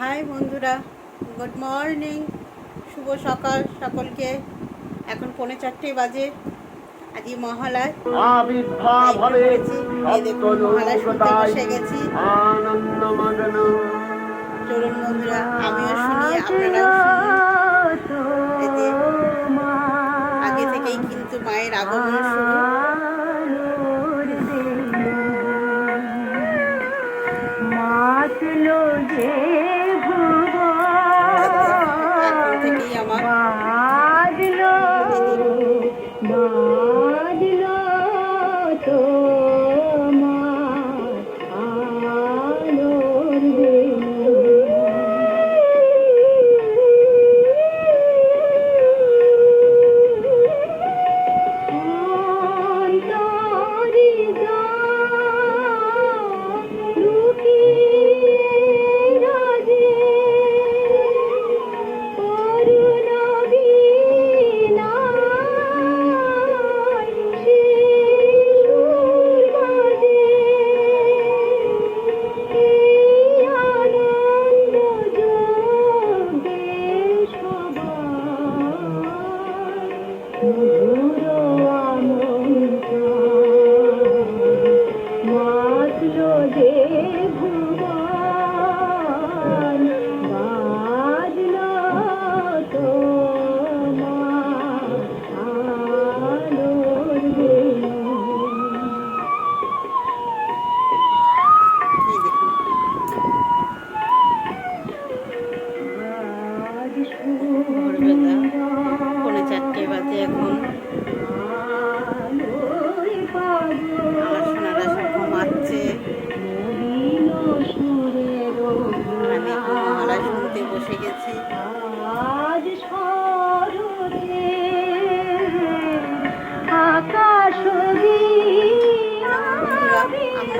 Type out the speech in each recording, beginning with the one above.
High বন্ধুরা good morning শুভ সকাল সকলকে। এখন পৌনে চারটে বাজে আজকে মহালয়। মহালয়া শুনতে বসে গেছি। চলুন বন্ধুরা আমিও শুনি আপনারাও শুনুন। আগে থেকেই কিন্তু মায়ের আগমন শুরু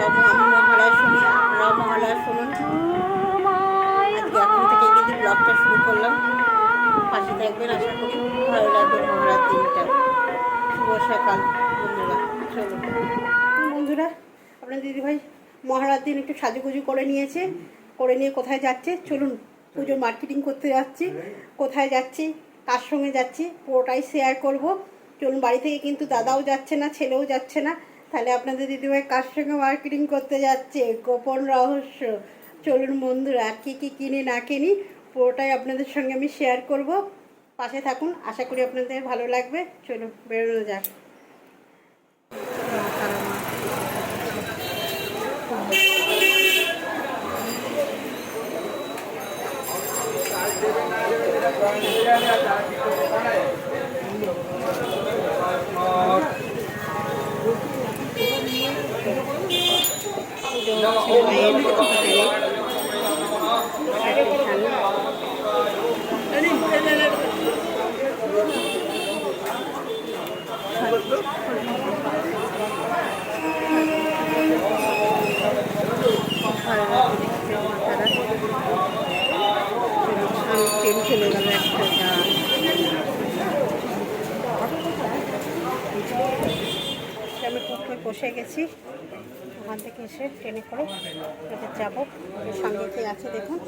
আমরা আমি মহালয় শুনি আপনারাও মহালয় শুনুন থেকে কিন্তু ব্লগটা শুরু করলাম। পাশে থাকবেন ভালো লাগবে শুভ সকাল, বন্ধুরা চলো বন্ধুরা, আপনার দিদিভাই মহারাজ দিন একটু সাজুগুজু করে নিয়েছে, করে নিয়ে কোথায় যাচ্ছে? চলুন পুজোর মার্কেটিং করতে যাচ্ছি। কোথায় যাচ্ছি? কার সঙ্গে যাচ্ছি? পুরোটাই শেয়ার করব। চলুন, বাড়ি থেকে কিন্তু দাদাও যাচ্ছে না, ছেলেও যাচ্ছে না। তাহলে আপনাদের দিদিভাই কার সঙ্গে মার্কেটিং করতে যাচ্ছে? গোপন রহস্য। চলুন বন্ধুরা, কী কী কিনি না কিনি, পুরোটাই আপনাদের সঙ্গে আমি শেয়ার করব। পাশে থাকুন, আশা করি আপনাদের ভালো লাগবে। চলুন, বেরোনো যাক। চলে গেল একটা আমি বসে গেছি। ওখান থেকে এসে ট্রেনে করে এবার যাব। সঙ্গেতে আছে দেখুন।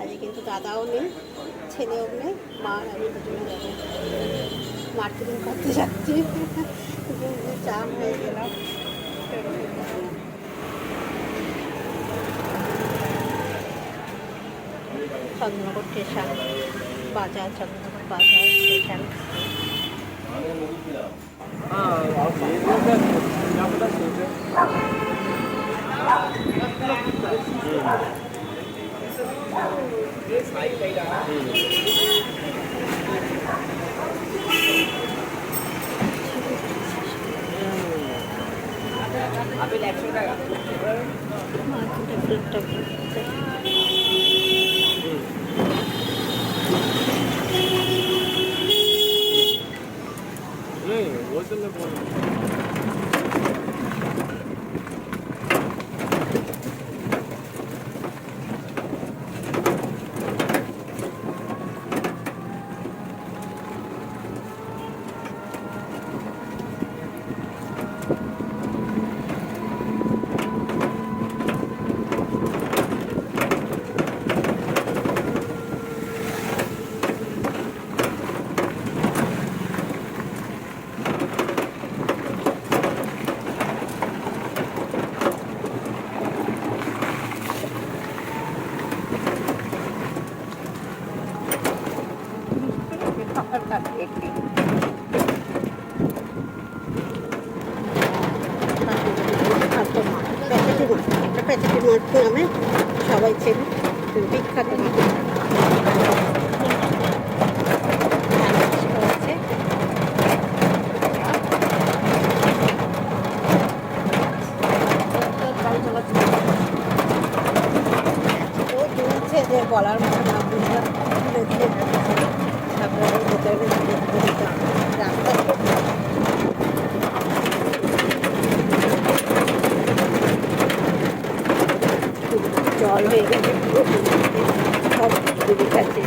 আজকে কিন্তু দাদাও নেই, ছেলেও নেই, মা আমি দুজনে যাব। মার্কেটিং করতে যাচ্ছি। চা হয়ে গেলাম। চন্দ্রনগর স্টেশন, বাজার, চন্দ্রনগর বাজার স্টেশন। মার্কেটের একটা ঘুরতে নামে সবাই চেন। বিখ্যাত। জল হয়ে গেছে, পুরো সব ডুবে গেছে।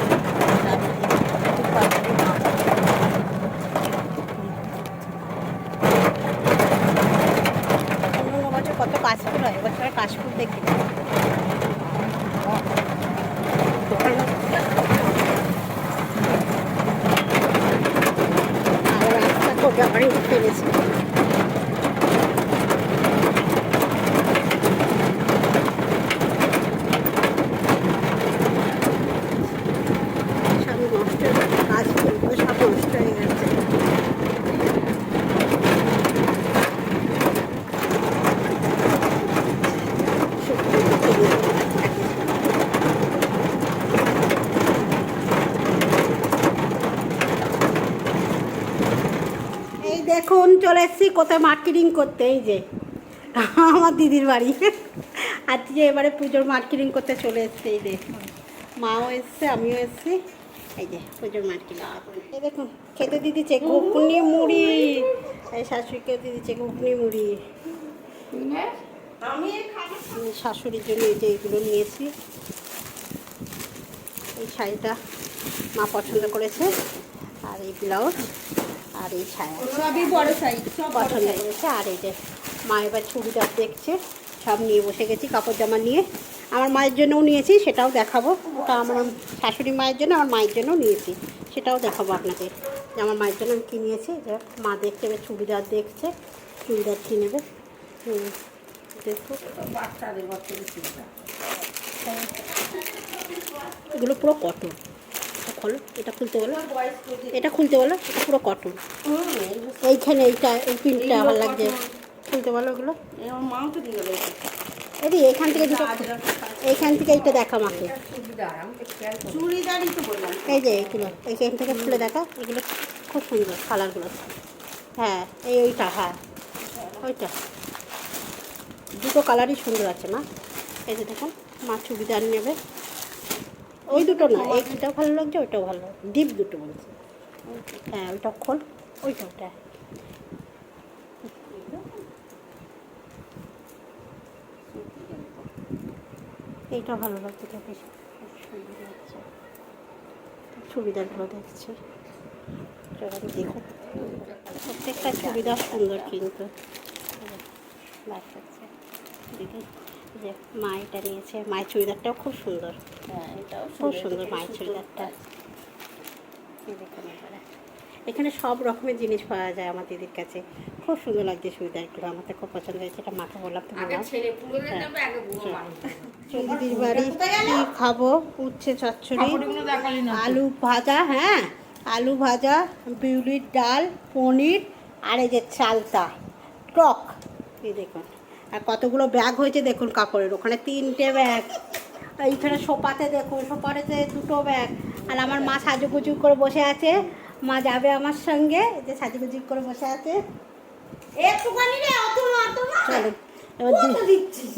কত কাশফুল হয় এবছর আর কাশফুল দেখি। আর রাস্তা খোঁজা বাড়ি উঠে গেছে সব নষ্ট হয়ে গেছে গাছ ফুলগুলো সব নষ্ট হয়ে গেছে শুকিয়ে গেছে। এই দেখুন, চলে এসেছি কোথায় মার্কেটিং করতে, এই যে। আমার দিদির বাড়ি। আজকে এবারে পুজোর মার্কেটিং করতে চলে এসছে, এই দেখুন মাও এসছে, আমিও এসছি। এই যে, পুজোর মার্কেটিং এই দেখুন, খেতে দিদিছে ঘুগনি, মুড়ি। এই শাশুড়িকে দিদিছে ঘুগনি, মুড়ি। শাশুড়ির জন্য এই যে এগুলো নিয়েছি। এই শাড়িটা মা পছন্দ করেছে। আর এই ব্লাউজ। আর এই ছায়া। সবই বড় সাইজ সব পছন্দ করেছে। আর এই যে মা এবার চুড়িদার দেখছে সব নিয়ে বসে গেছি কাপড় জামা নিয়ে। আমার মায়ের জন্যও নিয়েছি সেটাও দেখাবো। ওটা আমার শাশুড়ি মায়ের জন্য আমার মায়ের জন্যও নিয়েছি। সেটাও দেখাবো আপনাকে। যে আমার মায়ের জন্য আমি কী নিয়েছি? যে মা দেখছে এবার চুড়িদার দেখছে চুড়িদার কী নেবে? দেখো এগুলো পুরো কটন খোলো, এটা খুলতে বলো। এটা খুলতে বলো, এটা পুরো কটন এইখানে এইটা, এই পিনটা ভালো লাগছে খুলতে বলো ওগুলো। আমার এদি এখান থেকে দুটো এইখান থেকে এইটা দেখা মাকে এই যে এইগুলো এইখান থেকে খুলে দেখা এগুলো খুব সুন্দর কালারগুলো হ্যাঁ এই ওইটা হ্যাঁ। ওইটা। দুটো কালারই সুন্দর আছে, মা। এই যে দেখুন, মা চুড়িদার নেবে। ওই দুটো না এইটাও ভালো লাগছে ওইটাও ভালো। ডিপ দুটো বলছে। হ্যাঁ ওইটা খোল, ওইটা ওটা এইটা ভালো লাগছে বেশ খুব সুন্দর লাগছে দেখছি। প্রত্যেকটা সুবিধা সুন্দর কিন্তু। বাস এই যে মা এটা নিয়েছে। মায়ের চুড়িদারটাও খুব সুন্দর। খুব সুন্দর মায়ের চুড়িদারটা। এই দেখুন এবারে। এখানে সব রকমের জিনিস পাওয়া যায় আমার দিদির কাছে। খুব সুন্দর লাগছে চুড়িদারগুলো আমার তো খুব পছন্দ হয়েছে এটা মাকে বললাম তুমি নাও। দিদির বাড়ি কি খাব? উচ্ছে চচ্চড়ি। আলু ভাজা হ্যাঁ। আলু ভাজা বিউলির ডাল পনির আর এই যে চালতা। টক। এই দেখুন। আর কতগুলো ব্যাগ হয়েছে দেখুন কাপড়ের ওখানে তিনটে ব্যাগ। এইখানে সোপাতে দেখুন সোপাতে দুটো ব্যাগ। আর আমার মা সাজুগুজু করে বসে আছে। মা যাবে আমার সঙ্গে যে সাজুগুজু করে বসে আছে। চলো এবার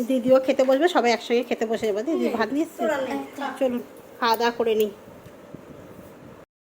দিদিও খেতে বসবে সবাই একসঙ্গে খেতে বসে যাবে। দিদি ভাত এসছে? চলুন খাওয়া দাওয়া করে নিই